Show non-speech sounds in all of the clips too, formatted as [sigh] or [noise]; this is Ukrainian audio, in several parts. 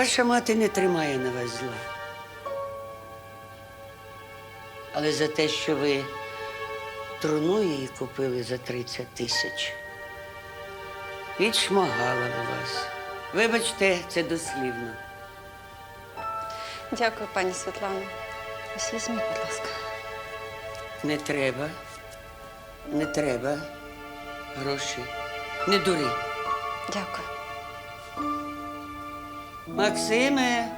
Ваша мати не тримає на вас зла. Але за те, що ви труну її купили за 30 тисяч, відшмагала на вас. Вибачте, це дослівно. Дякую, пані Світлано. Ось візьміть, будь ласка. Не треба. Не треба. Гроші. Не дури. Дякую. Максиме.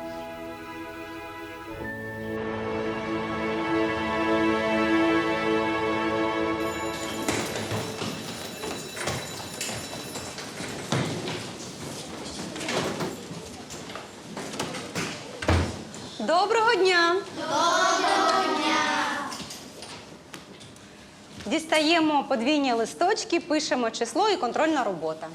Доброго дня! Доброго дня! Дістаємо подвійні листочки, пишемо число і контрольна робота.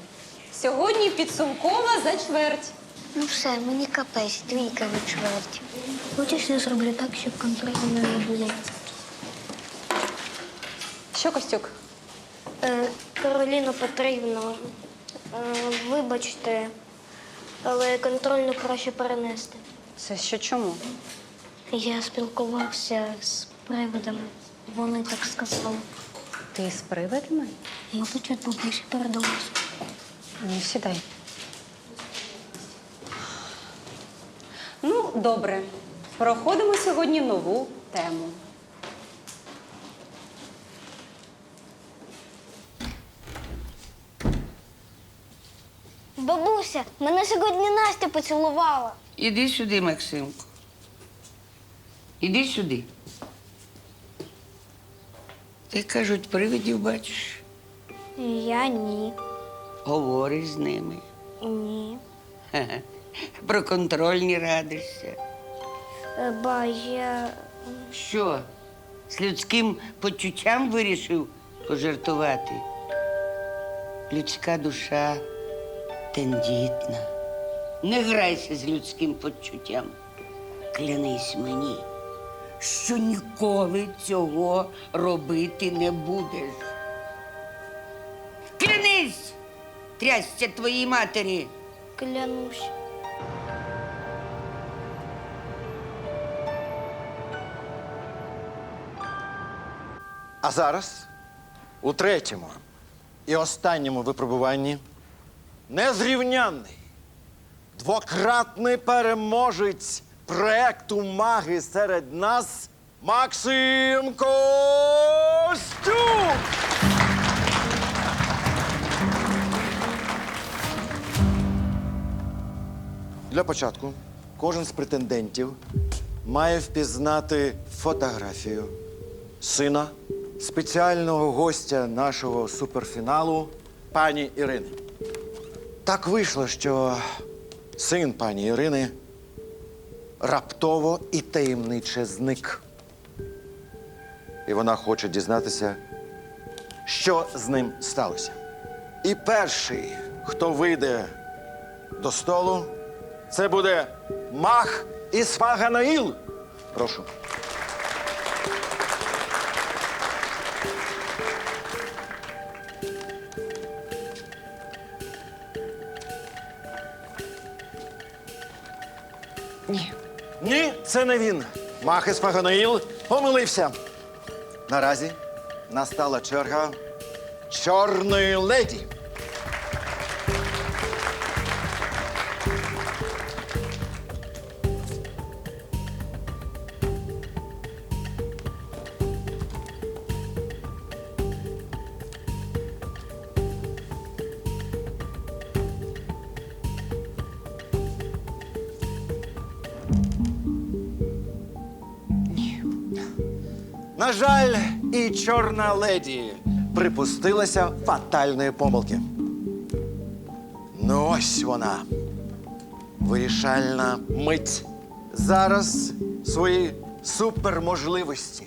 Сьогодні підсумкова за чверть. Ну все, мені капець, двійка від чверті. Хочеш, я зроблю так, щоб контролю не було. Що, Костюк? Е, Кароліно Петрівно, е, вибачте, але контрольну краще перенести. Це що чому? Я спілкувався з привидами. Вони так сказали. Ти з привидами? Мабуть, відбувши передалося. Ну, сідай. Добре. Проходимо сьогодні нову тему. Бабуся, мене сьогодні Настя поцілувала. Іди сюди, Максимко. Іди сюди. Ти кажуть, привидів бачиш, Я ні. говориш з ними. Ні. Ха-ха. Про контрольні радишся. Е, Ба, я. Що, з людським почуттям вирішив пожартувати? Людська душа тендітна. Не грайся з людським почуттям. Клянись мені, що ніколи цього робити не будеш. Клянись! Трясся твоїй матері. Клянусь. А зараз у третьому і останньому випробуванні незрівнянний, двократний переможець проекту Маги серед нас Максим Костюк! Для початку кожен з претендентів має впізнати фотографію сина спеціального гостя нашого суперфіналу пані Ірини. Так вийшло, що син пані Ірини раптово і таємниче зник. І вона хоче дізнатися, що з ним сталося. І перший, хто вийде до столу, це буде Мах Ісфаганаїл. Прошу. Ні. Ні, це не він. Махис Фаганаїл помилився. Наразі настала черга чорної леді. Жаль, і чорна леді припустилася фатальної помилки. Ну, ось вона. Вирішальна мить. Зараз свої суперможливості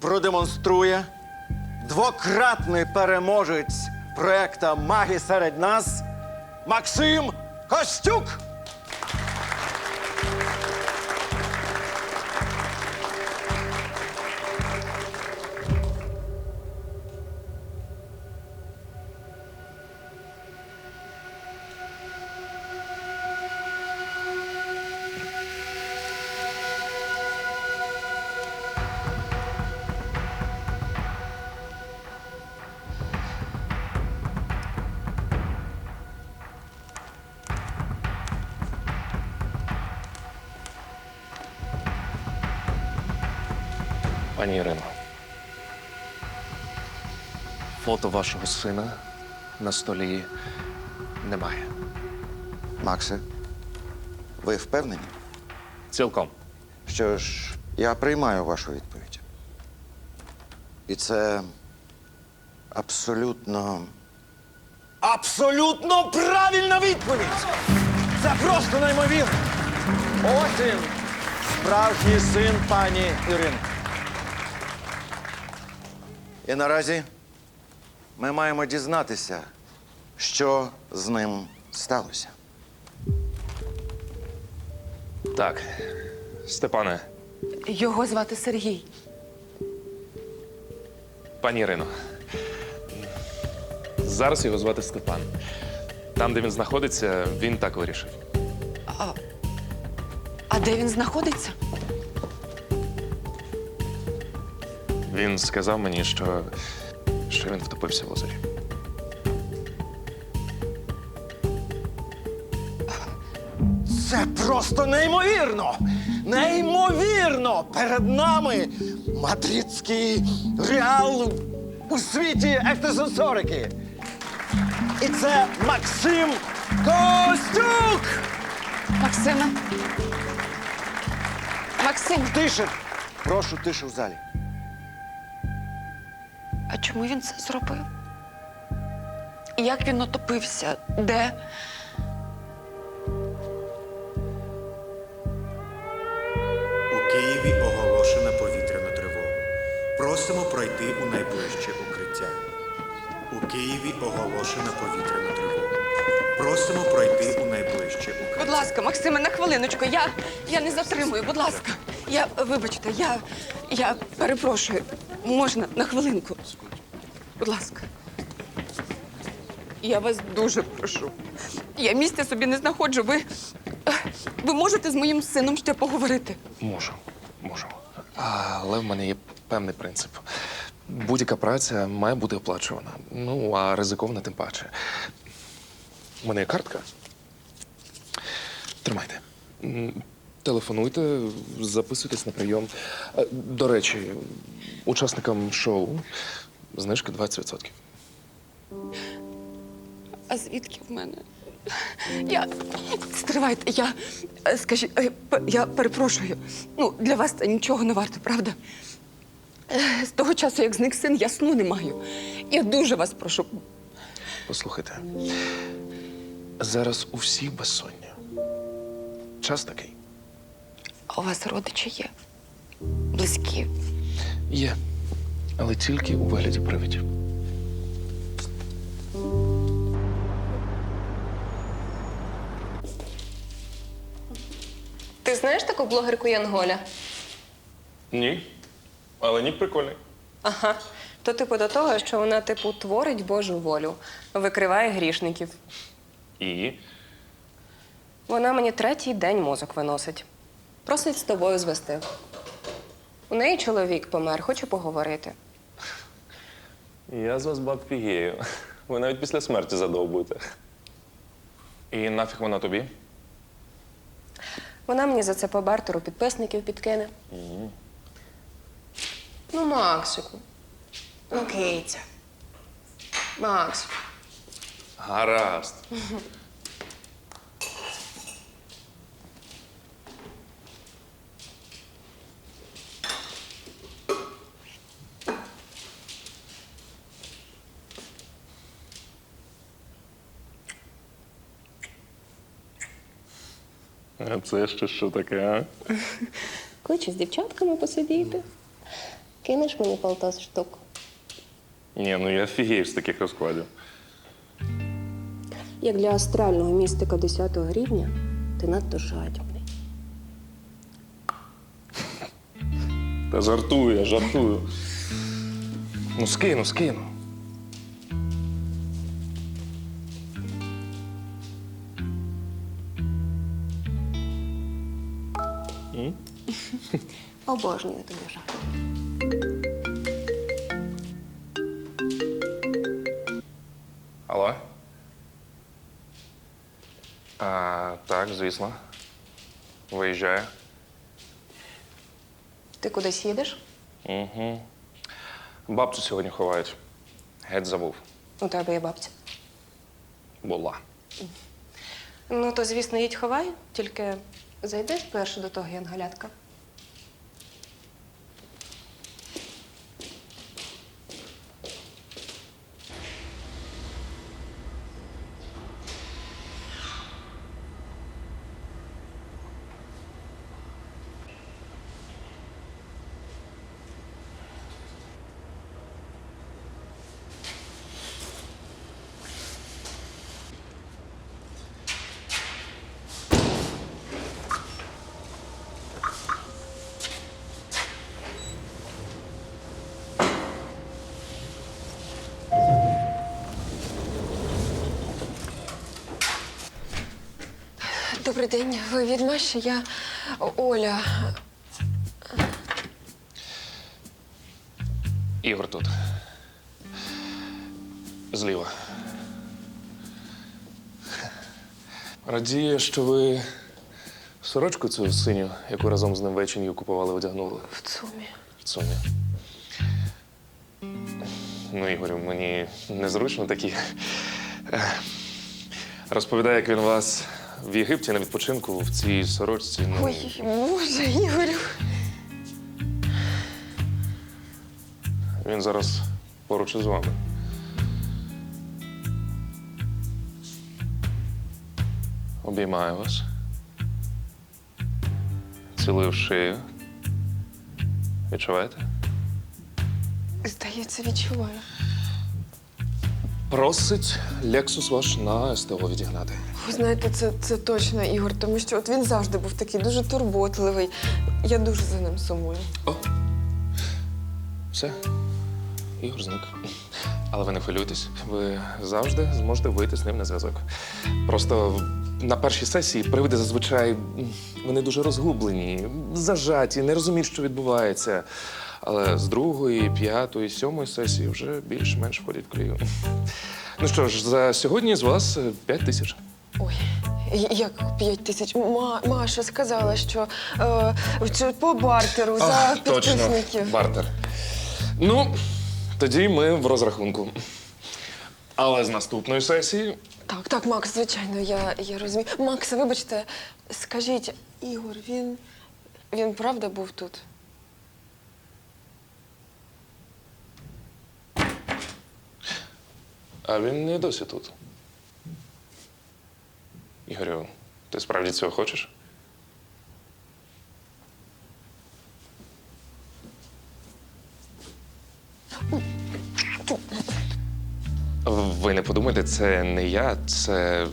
продемонструє двократний переможець проекта Маги серед нас Максим Костюк. Пані Ірино. Фото вашого сина на столі немає. Максе, ви впевнені? Цілком. Що ж, я приймаю вашу відповідь. І це абсолютно. Абсолютно правильна відповідь! Це просто неймовірно! Ось він, справжній син пані Ірини. І наразі ми маємо дізнатися, що з ним сталося. Так, Степане, Його звати Сергій. пані Ірино. Зараз його звати Степан. Там, де він знаходиться, він так вирішив. А де він знаходиться? Він сказав мені, що, що він втопився в озері. Це просто неймовірно! Неймовірно! Перед нами мадридський реал у світі ектосенсорики. І це Максим Костюк! Максиме. Максим, Тише! Прошу тише в залі. Чому він це зробив? Як він отопився? Де? У Києві оголошена повітряна тривога. Просимо пройти у найближче укриття. У Києві оголошена повітряна тривога. Просимо пройти у найближче укриття. Будь ласка, Максиме, на хвилиночку. Я, я не затримую, будь ласка. Я, вибачте, я, я перепрошую. Можна на хвилинку? Будь ласка. Я вас дуже прошу. Я місця собі не знаходжу. Ви, ви можете з моїм сином ще поговорити? Можу, можу. Але в мене є певний принцип. Будь-яка праця має бути оплачувана. Ну, а ризикована тим паче. У мене є картка. Тримайте. М, Телефонуйте, записуйтесь на прийом. Е, До речі, учасникам шоу знижка 20%. А звідки в мене? Я стривайте, я скажіть, е, я перепрошую. Ну, для вас це нічого не варто, правда? Е, З того часу, як зник син, я сну не маю. Я дуже вас прошу. Послухайте, зараз у всіх безсоння. Час такий. А у вас родичі є? Близькі. Є, але тільки у вигляді привидів. Ти знаєш таку блогерку Янголя? Ні. Але нік прикольний. Ага. То типу до того, що вона типу творить Божу волю, викриває грішників. І. Вона мені третій день мозок виносить. Просить з тобою звести. У неї чоловік помер, хоче поговорити. Я з вас баб фігею. Ви навіть після смерті задовбуєте. І нафіг вона тобі? Вона мені за це по бартеру підписників підкине. Ну, Максику. Ну, Кейця. Макс. Гаразд. [laughs] А це ще що таке, а? Хочу з дівчатками посидіти. Кинеш мені полтос штук. Ні, ну я фігею з таких розкладів. Як для астрального містика 10 рівня, ти надто жадібний. Та жартую, я жартую. Ну, скину, скину. Обожнюю тобі жарт. Алло? А, так, звісно. Виїжджаю. Ти кудись їдеш? Угу. Бабцю сьогодні ховають. Геть забув. У тебе є бабця. Була. Ну, то, звісно, їдь ховай, тільки зайди спершу до того янголятка. Добрий день, ви від Маші? Я Оля. Ігор тут. Зліва. Радіє, що ви сорочку цю синю, яку разом з ним вечінню купували, одягнули. В цумі. в цумі. Ну, Ігорю, мені незручно такі. Е, Розповідає, як він вас в Єгипті на відпочинку в цій сорочці. Ну, Ой, Боже, Ігорю. Він зараз поруч із вами. Обіймаю вас. Цілую в шию. Відчуваєте? Здається, відчуваю. Просить Лексус ваш на СТО відігнати. Ви знаєте, це, це точно Ігор, тому що от він завжди був такий дуже турботливий. Я дуже за ним сумую. О. Все. Ігор зник. Але ви не хвилюйтесь, ви завжди зможете вийти з ним на зв'язок. Просто на першій сесії привиди зазвичай вони дуже розгублені, зажаті, не розуміють, що відбувається. Але з другої, п'ятої, сьомої сесії вже більш-менш входять в колію. Ну що ж, за сьогодні з вас е, п'ять тисяч. Ой, як п'ять тисяч. Ма, Маша сказала, що, е, по бартеру за точно, підписників. бартер. Ну, тоді ми в розрахунку. Але з наступної сесії Так, так, Макс, звичайно, я, я розумію. Макс, вибачте, скажіть, Ігор, він, він правда був тут? А він не досі тут. Ігорю, ти справді цього хочеш? Ви не подумайте, це не я, це.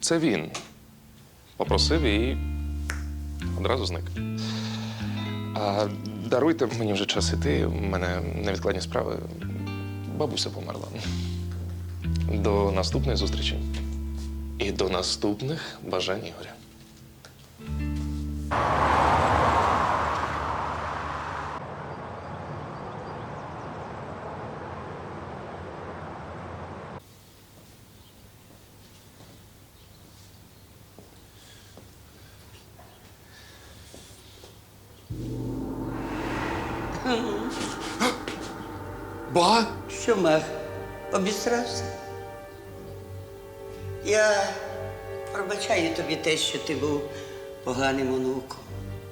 це він. Попросив і одразу зник. А даруйте мені вже час іти. У мене невідкладні справи. Бабуся померла. До наступної зустрічі. І до наступних бажань Ігоря. Ба! Що мах? Обісрався? Я пробачаю тобі те, що ти був поганим онуком.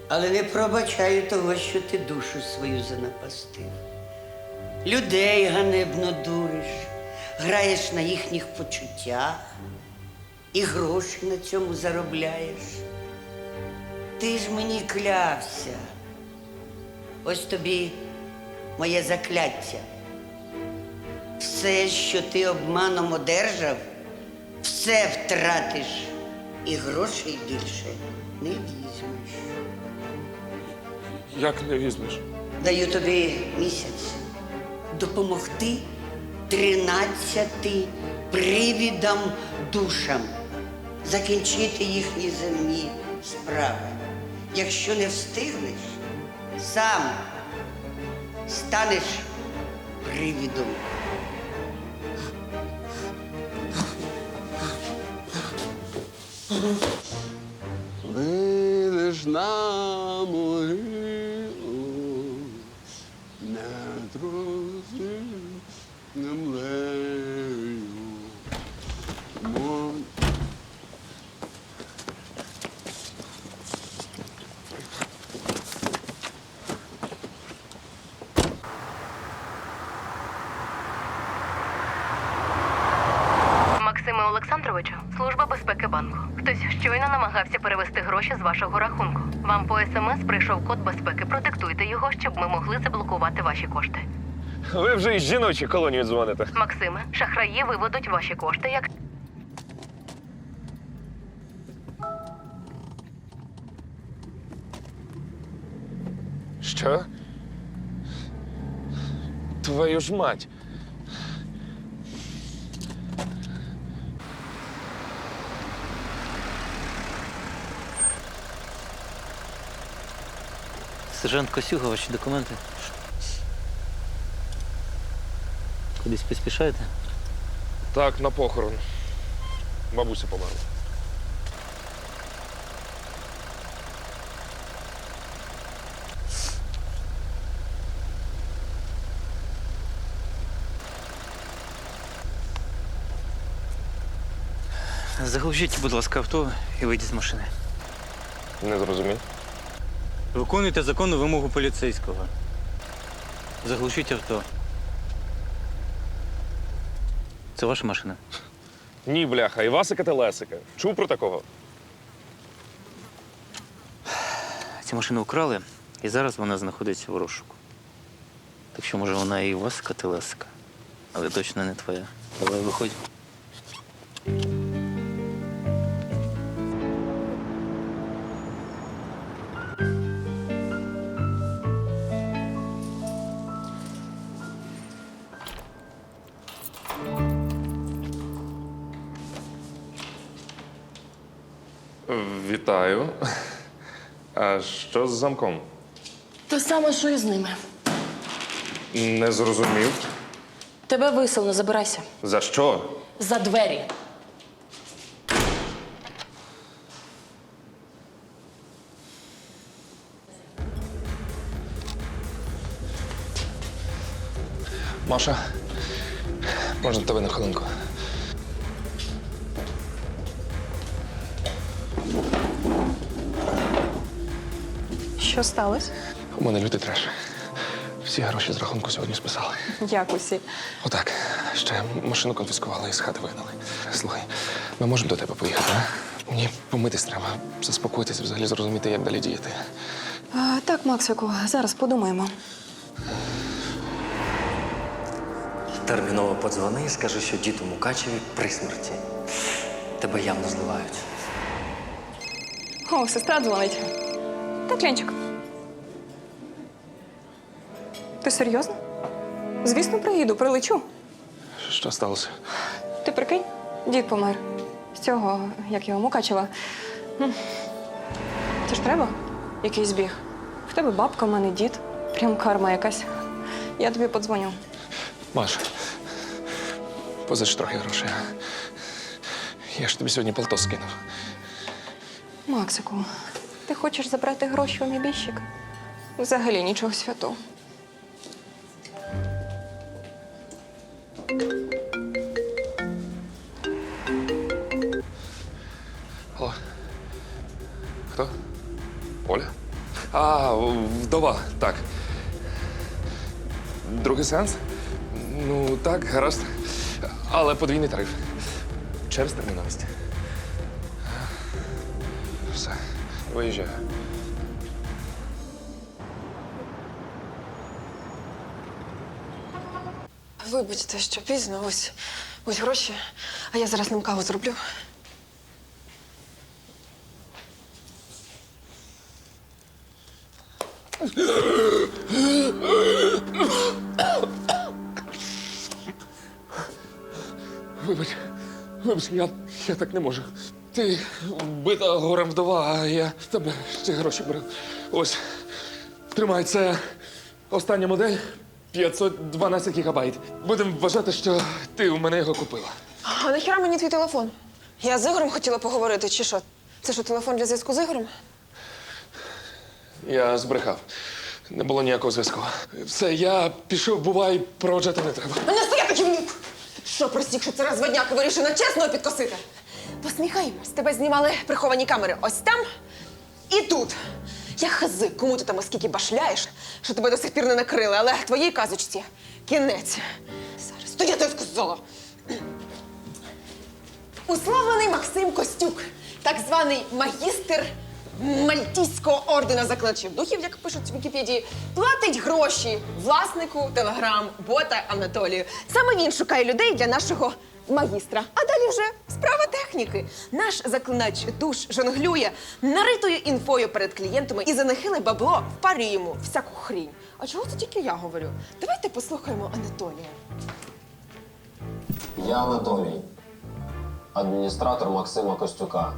Але не пробачаю того, що ти душу свою занапастив. Людей ганебно дуриш, граєш на їхніх почуттях і гроші на цьому заробляєш. Ти ж мені клявся. Ось тобі моє закляття. Все, що ти обманом одержав, все втратиш і грошей більше не візьмеш. Як не візьмеш? Даю тобі місяць допомогти тринадцяти привідам душам закінчити їхні земні справи. Якщо не встигнеш, сам станеш привідом. Вийдеш на намагався перевести гроші з вашого рахунку. Вам по смс прийшов код безпеки. Продиктуйте його, щоб ми могли заблокувати ваші кошти. Ви вже із жіночої колонії дзвоните. Максиме, шахраї виведуть ваші кошти, як Що? Твою ж мать. Сержант Косюга, ваші документи. Кудись поспішаєте? Так, на похорон. Бабуся померла. Заглушіть, будь ласка, авто і вийдіть з машини. Не зрозумів. Виконуйте законну вимогу поліцейського. Заглушіть авто. Це ваша машина? Ні, бляха, Івасика та Лесика. Чув про такого? Цю машину украли, і зараз вона знаходиться в розшуку. Так що, може, вона і Васка Телесика, але точно не твоя. Давай виходь. Вітаю. А що з замком? Те саме, що і з ними. Не зрозумів. Тебе виселено, забирайся. За що? За двері. Маша, можна тебе на хвилинку? Що сталося? У мене лютий треш. Всі гроші з рахунку сьогодні списали. Як усі? Отак. Ще машину конфіскували і з хати вигнали. Слухай, ми можемо до тебе поїхати, а? Мені помитись треба, заспокоїтися, взагалі зрозуміти, як далі діяти. А, так, Максику, зараз подумаємо. Терміново подзвони і скажи, що дід у Мукачеві при смерті. Тебе явно зливають. О, сестра дзвонить. Так, Ленчик. Ти серйозно? Звісно, приїду, прилечу. Що сталося? Ти прикинь, дід помер. З цього, як його Мукачева. Це ж треба? Якийсь біг. В тебе бабка, в мене дід. Прям карма якась. Я тобі подзвоню. Маш, позич трохи грошей. Я ж тобі сьогодні полто скинув. Максику, ти хочеш забрати гроші у небіжчик? Взагалі нічого святого. А, вдова, так. Другий сеанс? Ну, так, гаразд. Але подвійний тариф. Через терміновість. Все, виїжджаю. Вибачте, що пізно, ось, ось гроші, а я зараз ним каву зроблю. Вибач, вибач, я, я так не можу. Ти вбита горем вдова, а я в тебе ще гроші беру. Ось, тримай, це остання модель 512 гігабайт. Будемо вважати, що ти у мене його купила. А нахіра мені твій телефон? Я з Ігорем хотіла поговорити, чи що? Це що, телефон для зв'язку з Ігорем? Я збрехав. Не було ніякого зв'язку. Все, я пішов, бувай, проводжати не треба. Не стояти ківнюк! Що, простік, що це розводняк на чесного підкосити? Посміхаємось, тебе знімали приховані камери ось там і тут. Я хази, кому ти там оскільки башляєш, що тебе до сих пір не накрили, але твоїй казочці кінець. Зараз, то я тобі сказала. Уславлений Максим Костюк, так званий магістр Мальтійського ордена закладачів духів, як пишуть в Вікіпедії, платить гроші власнику телеграм-бота Анатолію. Саме він шукає людей для нашого магістра. А далі вже справа техніки. Наш заклинач душ жонглює наритою інфою перед клієнтами і за нехиле бабло впарює йому всяку хрінь. А чого це тільки я говорю? Давайте послухаємо Анатолія. Я Анатолій, адміністратор Максима Костюка.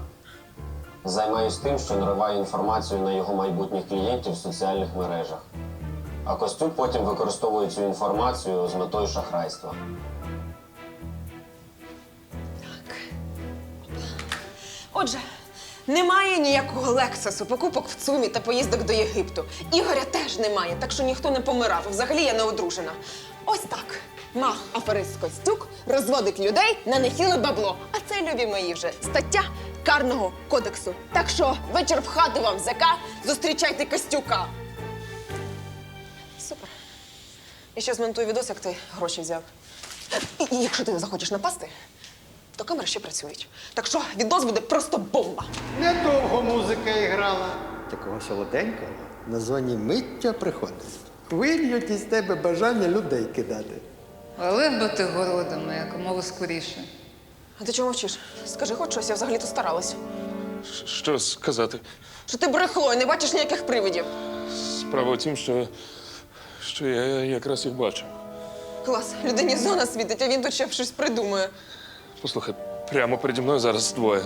Займаюсь тим, що нариваю інформацію на його майбутніх клієнтів в соціальних мережах. А Костюк потім використовує цю інформацію з метою шахрайства. Так. Отже, немає ніякого лексусу, покупок в ЦУМі та поїздок до Єгипту. Ігоря теж немає, так що ніхто не помирав. Взагалі я не одружена. Ось так. Мах аферист Костюк розводить людей на нехиле бабло. А це, любі мої, вже стаття карного кодексу. Так що вечір в хату вам зяка, зустрічайте Костюка. Супер. Я ще змонтую відос, як ти гроші взяв. І, і якщо ти не захочеш напасти, то камери ще працюють. Так що відос буде просто бомба. Недовго музика іграла. Такого солоденького на зоні миття приходить. Хвилюють із тебе бажання людей кидати. Але б ти городами якомога скоріше. А ти чого мовчиш? Скажи хоч щось, я взагалі то старалась. Що сказати? Що ти брехло і не бачиш ніяких привидів. Справа в тім, що, що я якраз їх бачу. Клас, людині зона світить, а він тут ще щось придумує. Послухай, прямо переді мною зараз двоє.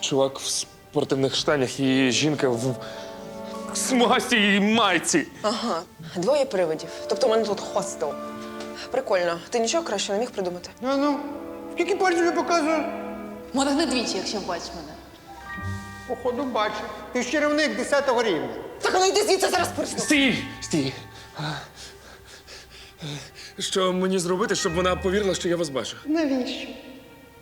Чувак в спортивних штанях і жінка в смугастій майці. Ага, двоє привидів. Тобто у мене тут хостел. Прикольно. Ти нічого краще не міг придумати? Ну ну, скільки пальців я показую? Моргни двічі, якщо бачиш мене. Походу бачу. Ти ж чарівник 10-го рівня. Так ну йди звідси зараз присну. Стій! Стій! Що мені зробити, щоб вона повірила, що я вас бачу? Навіщо?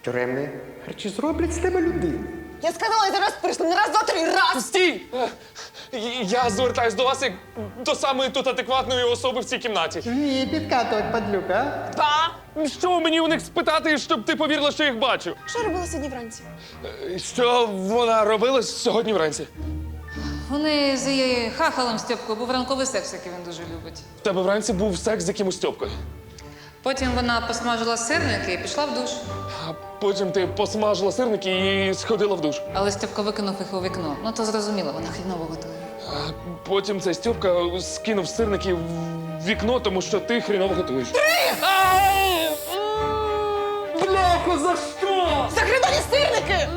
Тюремні харчі зроблять з тебе людину. Я сказала, я зараз присну. Не раз, два, три, раз! Стій! Я звертаюсь до вас як до самої тут адекватної особи в цій кімнаті. Ні, підкатувати падлюка, а? Що мені у них спитати, щоб ти повірила, що їх бачу? Що робила сьогодні вранці? Що вона робила сьогодні вранці? Вони з її хахалом Стьопкою був ранковий секс, який він дуже любить. В тебе вранці був секс з якимось Стьопкою. Потім вона посмажила сирники і пішла в душ. А потім ти посмажила сирники і сходила в душ. Але Стьопка викинув їх у вікно. Ну то зрозуміло, вона хріново готує. А потім цей Стьопка скинув сирники в вікно, тому що ти хріново готуєш. Бляха, за що? За грибані сирники!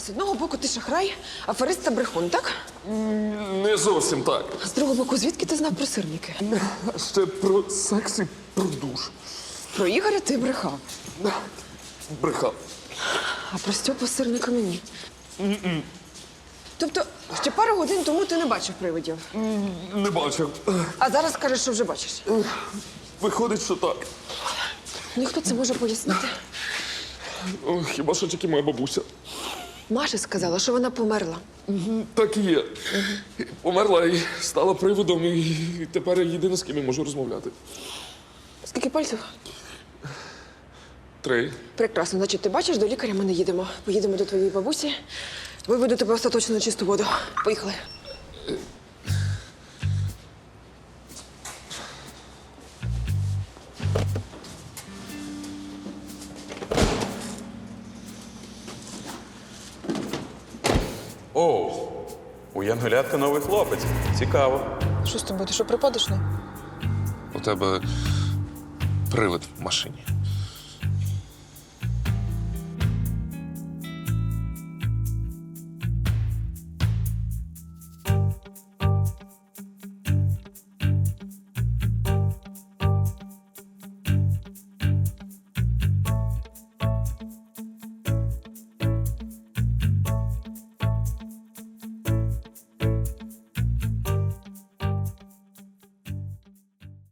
З одного боку ти шахрай, аферист та брехун, так? Не зовсім так. А з другого боку, звідки ти знав про сирники? [laughs] Ще про секс і про душ. Про Ігоря ти брехав, Брехав. а про Стьопу з сирниками ні. Тобто, ще пару годин тому ти не бачив привидів, Не бачив. а зараз кажеш, що вже бачиш. Виходить, що так. Ніхто це може пояснити. Хіба що тільки моя бабуся. Маша сказала, що вона померла. Так і є. Померла і стала приводом, і тепер я єдина, з ким я можу розмовляти. Скільки пальців? Три. Прекрасно, значить, ти бачиш, до лікаря ми не їдемо. Поїдемо до твоєї бабусі, виведу тебе остаточно на чисту воду. Поїхали. Оу, у Янголятка новий хлопець. Цікаво. Що з тобою? Ти що припадеш? У тебе привид в машині.